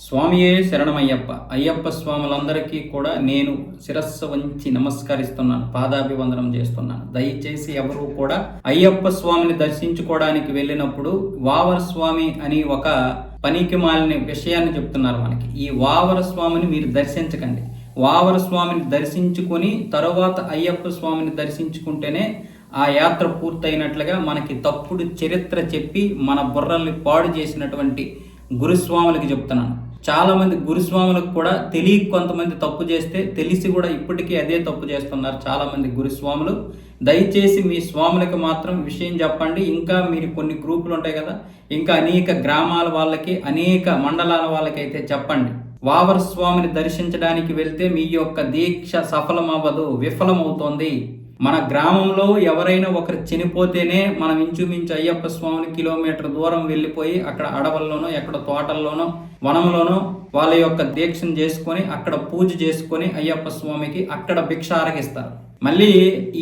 స్వామియే శరణమయ్యప్ప. అయ్యప్ప స్వాములందరికీ కూడా నేను శిరస్సు వంచి నమస్కరిస్తున్నాను. పాదాభివందనం చేస్తున్నాను. దయచేసి ఎవరు కూడా అయ్యప్ప స్వామిని దర్శించుకోవడానికి వెళ్ళినప్పుడు వావర స్వామి అని ఒక పనికి మాలిన విషయాన్ని చెప్తున్నారు మనకి. ఈ వావర స్వామిని మీరు దర్శించకండి. వావర స్వామిని దర్శించుకొని తరువాత అయ్యప్ప స్వామిని దర్శించుకుంటేనే ఆ యాత్ర పూర్తయినట్లుగా మనకి తప్పుడు చరిత్ర చెప్పి మన బుర్రల్ని పాడు చేసినటువంటి గురుస్వాములకి చెప్తున్నాను. చాలామంది గురుస్వాములకు కూడా తెలియక కొంతమంది తప్పు చేస్తే తెలిసి కూడా ఇప్పటికీ అదే తప్పు చేస్తున్నారు చాలామంది గురుస్వాములు. దయచేసి మీ స్వాములకి మాత్రం విషయం చెప్పండి. ఇంకా మీరు కొన్ని గ్రూపులు ఉంటాయి కదా ఇంకా అనేక గ్రామాల వాళ్ళకి అనేక మండలాల వాళ్ళకి అయితే చెప్పండి. వావర స్వామిని దర్శించడానికి వెళ్తే మీ యొక్క దీక్ష సఫలమవ్వదు విఫలమవుతోంది. మన గ్రామంలో ఎవరైనా ఒకరు చనిపోతేనే మనం ఇంచుమించు అయ్యప్ప స్వామిని కిలోమీటర్ దూరం వెళ్ళిపోయి అక్కడ అడవుల్లోనో ఎక్కడ తోటల్లోనో వనంలోనో వాళ్ళ యొక్క దీక్షను చేసుకొని అక్కడ పూజ చేసుకొని అయ్యప్ప స్వామికి అక్కడ భిక్ష ఆరగిస్తారు. మళ్ళీ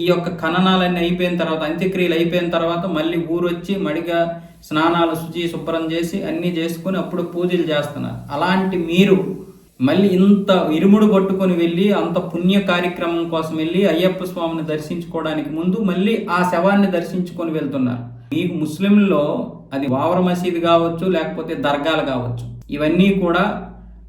ఈ యొక్క ఖననాలన్నీ అయిపోయిన తర్వాత అంత్యక్రియలు అయిపోయిన తర్వాత మళ్ళీ ఊరొచ్చి మడిగా స్నానాలు శుచి శుభ్రం చేసి అన్నీ చేసుకొని అప్పుడు పూజలు చేస్తున్నారు. అలాంటి మీరు మళ్ళీ ఇంత ఇరుముడు పట్టుకొని వెళ్ళి అంత పుణ్య కార్యక్రమం కోసం వెళ్ళి అయ్యప్ప స్వామిని దర్శించుకోవడానికి ముందు మళ్ళీ ఆ శవాన్ని దర్శించుకొని వెళ్తున్నారు. మీకు ముస్లింలో అది వావర మసీద్ కావచ్చు లేకపోతే దర్గాలు కావచ్చు. ఇవన్నీ కూడా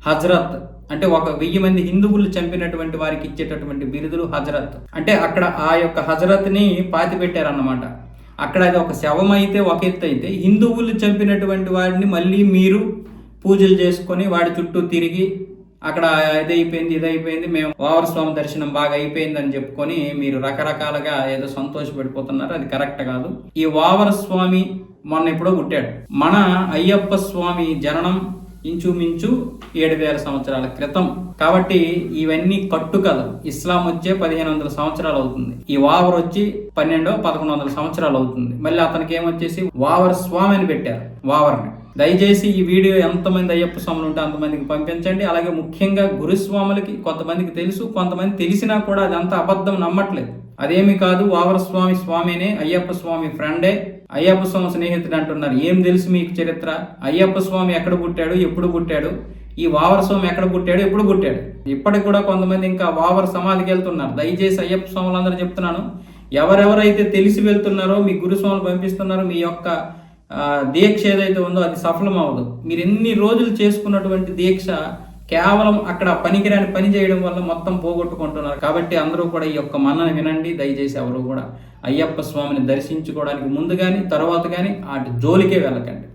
హజరత్. అంటే ఒక వెయ్యి మంది హిందువులు చంపినటువంటి వారికి ఇచ్చేటటువంటి బిరుదులు హజరత్. అంటే అక్కడ ఆ యొక్క హజరత్ని పాతి పెట్టారన్నమాట అక్కడ అది ఒక శవం అయితే ఒక ఎత్తు అయితే హిందువులు చంపినటువంటి వాడిని మళ్ళీ మీరు పూజలు చేసుకొని వాడి చుట్టూ తిరిగి అక్కడ ఇది అయిపోయింది ఇది అయిపోయింది మేము వావర స్వామి దర్శనం బాగా అయిపోయింది అని చెప్పుకొని మీరు రకరకాలుగా ఏదో సంతోషపడిపోతున్నారు అది కరెక్ట్ కాదు. ఈ వావర స్వామి మొన్న ఎప్పుడో పుట్టాడు. మన అయ్యప్ప స్వామి జననం ఇంచుమించు ఏడు వేల సంవత్సరాల క్రితం. కాబట్టి ఇవన్నీ కట్టుకలు ఇస్లాం వచ్చే పదిహేను వందల సంవత్సరాలు అవుతుంది. ఈ వావర్ వచ్చి పన్నెండో పదకొండు వందల సంవత్సరాలు అవుతుంది. మళ్ళీ అతనికి ఏమొచ్చేసి వావర్ స్వామి అని పెట్టారు వావర్ని. దయచేసి ఈ వీడియో ఎంతమంది అయ్యప్ప స్వాములు ఉంటే అంతమందికి పంపించండి. అలాగే ముఖ్యంగా గురుస్వాములకి కొంతమందికి తెలుసు కొంతమంది తెలిసినా కూడా అదంతా అబద్ధం నమ్మట్లేదు. అదేమి కాదు వావర స్వామి స్వామినే అయ్యప్ప స్వామి ఫ్రెండే. అయ్యప్ప స్వామి స్నేహితుడు అంటున్నారు ఏం తెలుసు మీకు చరిత్ర? అయ్యప్ప స్వామి ఎక్కడ పుట్టాడు? ఎప్పుడు పుట్టాడు? ఈ వావర స్వామి ఎక్కడ పుట్టాడు? ఎప్పుడు పుట్టాడు? ఇప్పటికి కూడా కొంతమంది ఇంకా వావర సమాధికి వెళ్తున్నారు. దయచేసి అయ్యప్ప స్వాములందరూ చెప్తున్నాను ఎవరెవరైతే తెలిసి వెళ్తున్నారో మీ గురుస్వాములు పంపిస్తున్నారో మీ యొక్క దీక్ష ఏదైతే ఉందో అది సఫలం అవ్వదు మీరు ఎన్ని రోజులు చేసుకున్నటువంటి దీక్ష కేవలం అక్కడ పనికిరాని పని చేయడం వల్ల మొత్తం పోగొట్టుకుంటున్నారు. కాబట్టి అందరూ కూడా ఈ యొక్క మన్నని వినండి. దయచేసి ఎవరు కూడా అయ్యప్ప స్వామిని దర్శించుకోవడానికి ముందు కానీ తర్వాత కానీ వాటి జోలికే వెళ్ళకండి.